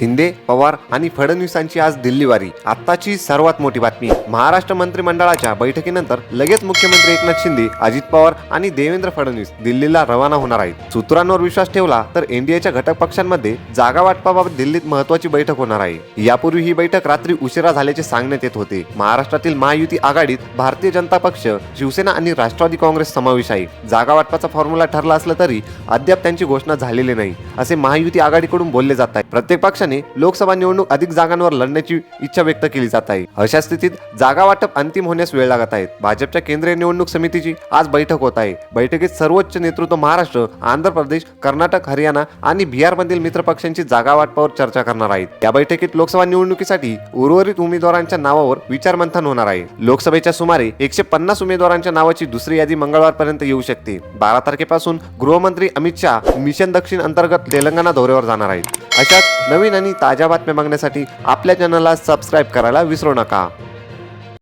शिंदे पवार आणि फडणवीसांची आज दिल्लीवारी. आत्ताची सर्वात मोठी बातमी. महाराष्ट्र मंत्रिमंडळाच्या बैठकीनंतर लगेच मुख्यमंत्री एकनाथ शिंदे अजित पवार आणि देवेंद्र फडणवीस दिल्लीला रवाना होणार आहेत. सूत्रांवर विश्वास ठेवला तर एनडीएच्या घटक पक्षांमध्ये जागा वाटपाबाबत दिल्लीत महत्वाची बैठक होणार आहे. यापूर्वी ही बैठक रात्री उशिरा झाल्याचे सांगण्यात येत होते. महाराष्ट्रातील महायुती आघाडीत भारतीय जनता पक्ष शिवसेना आणि राष्ट्रवादी काँग्रेस समावेश आहे. जागा वाटपाचा फॉर्म्युला ठरला असला तरी अद्याप त्यांची घोषणा झालेली नाही असे महायुती आघाडीकडून बोलले जात आहे. प्रत्येक पक्षाने लोकसभा निवडणूक अधिक जागांवर लढण्याची इच्छा व्यक्त केली जात आहे. अशा स्थितीत जागा वाटप अंतिम होण्यास वेळ लागत आहेत भाजपच्या केंद्रीय निवडणूक समितीची आज बैठक होत आहे. बैठकीत सर्वोच्च नेतृत्व महाराष्ट्र आंध्र प्रदेश कर्नाटक हरियाणा आणि बिहारमधील मित्रपक्षांची जागा वाटपावर चर्चा करणार आहेत. या बैठकीत लोकसभा निवडणुकीसाठी उर्वरित उमेदवारांच्या नावावर विचारमंथन होणार आहे. लोकसभेच्या सुमारे एकशे पन्नास उमेदवारांच्या नावाची दुसरी यादी मंगळवारपर्यंत येऊ शकते. बारा तारखेपासून गृहमंत्री अमित शहा मिशन दक्षिण अंतर्गत तेलंगणा दौऱ्यावर जाणार आहेत. अशाच नवीन आणि ताज्या बातम्या बघण्यासाठी आपल्या चॅनलला सबस्क्राईब करायला विसरू नका.